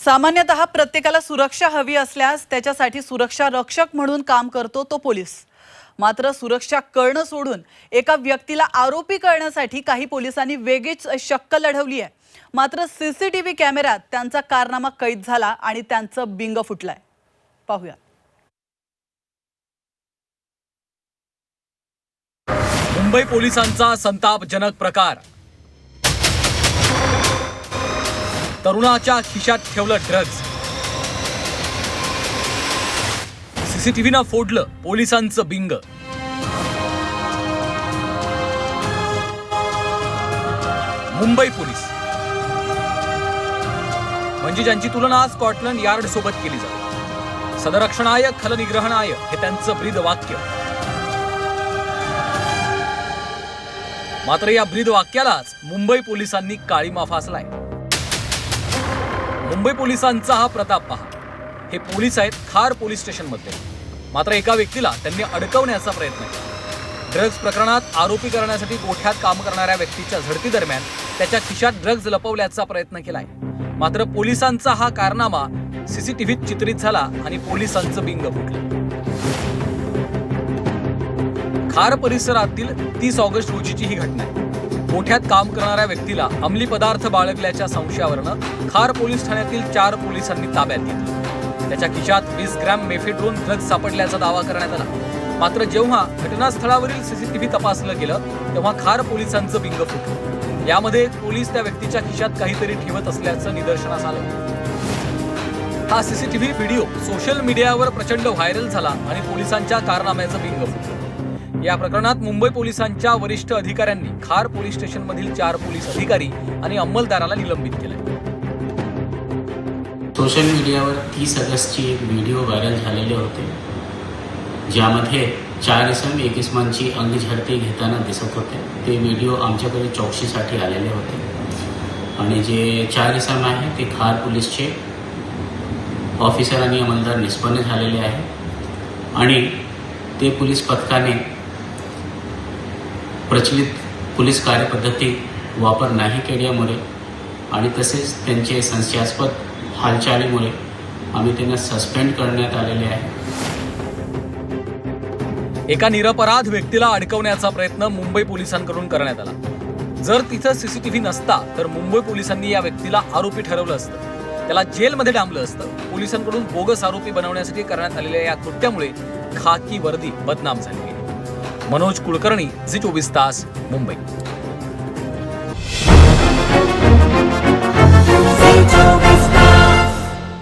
सामान्यतः प्रत्येकाला सुरक्षा हवी असल्यास त्याच्यासाठी सुरक्षा रक्षक म्हणून काम करतो तो पोलीस. मात्र सुरक्षा करणं सोडून एका व्यक्तीला आरोपी करण्यासाठी काही पोलिसांनी वेगळीच शक्क लढवली आहे. मात्र सीसीटीव्ही कॅमेऱ्यात त्यांचा कारनामा कैद झाला आणि त्यांचं बिंग फुटलंय. पाहूया. मुंबई पोलिसांचा संतापजनक प्रकार. तरुणाच्या खिशात ठेवलं ड्रग्ज सीसीटीव्हीनं फोडलं पोलिसांचं बिंग. मुंबई पोलीस. म्हणजे ज्यांची तुलना स्कॉटलंड यार्ड सोबत केली जाते. सदरक्षणाय खलनिग्रहणाय हे त्यांचं ब्रीद वाक्य मात्र या ब्रीद वाक्यालाच मुंबई पोलिसांनी काळीमा फासलाय. मुंबई पोलिसांचा हा प्रताप पहा. हे पोलीस आहेत खार पोलीस स्टेशनमध्ये मात्र एका व्यक्तीला त्यांनी अडकवण्याचा प्रयत्न केला. ड्रग्ज प्रकरणात आरोपी करण्यासाठी गोठ्यात काम करणाऱ्या व्यक्तीच्या झडती दरम्यान त्याच्या खिशात ड्रग्ज लपवल्याचा प्रयत्न केलाय. मात्र पोलिसांचा हा कारनामा सीसीटीव्हीत चित्रित झाला आणि पोलिसांचं बिंग फुटलं. खार परिसरातील तीस ऑगस्ट रोजीची ही घटना आहे. मोठ्यात काम करणाऱ्या व्यक्तीला अंमली पदार्थ बाळगल्याच्या संशयावरनं खार पोलीस ठाण्यातील चार पोलिसांनी ताब्यात घेतलं. त्याच्या खिशात वीस ग्रॅम मेफेड्रोन ड्रग्ज सापडल्याचा दावा करण्यात आला. मात्र जेव्हा घटनास्थळावरील सीसीटीव्ही तपासलं गेलं तेव्हा खार पोलिसांचं बिंग फुटलं. यामध्ये पोलीस त्या व्यक्तीच्या खिशात काहीतरी ठेवत असल्याचं निदर्शनास आलं. हा सीसीटीव्ही व्हिडिओ सोशल मीडियावर प्रचंड व्हायरल झाला आणि पोलिसांच्या कारनाम्याचं बिंग फुटलं. या प्रकरणात मुंबई पोलिसांच्या वरिष्ठ अधिकाऱ्यांनी खार पोलीस स्टेशन मधील चार पोलीस अधिकारी आणि अंमलदाराला निलंबित केलंय. सोशल मीडियावर तीस ऑगस्टची एक व्हिडिओ व्हायरल झालेले होते ज्यामध्ये चार इसम एक इसमांची अंग झडती घेताना दिसत होते. ते व्हिडिओ आमच्याकडे चौकशीसाठी आलेले होते. आणि जे चार इसम आहे ते खार पोलीसचे ऑफिसर आणि अंमलदार निष्पन्न झालेले आहे. आणि ते पोलीस पथकाने प्रचलित पोलीस कार्यपद्धती वापर नाही केल्यामुळे आणि तसेच त्यांचे संशयास्पद हालचालीमुळे आम्ही त्यांना सस्पेंड करण्यात आलेले आहे. एका निरपराध व्यक्तीला अडकवण्याचा प्रयत्न मुंबई पोलिसांकडून करण्यात आला. जर तिथं सीसीटीव्ही नसता तर मुंबई पोलिसांनी या व्यक्तीला आरोपी ठरवलं असतं. त्याला जेलमध्ये डांबलं असतं. पोलिसांकडून बोगस आरोपी बनवण्यासाठी करण्यात आलेल्या या कृत्यामुळे खाकी वर्दी बदनाम झाली. मनोज कुलकर्णी झी चोवीस तास मुंबई.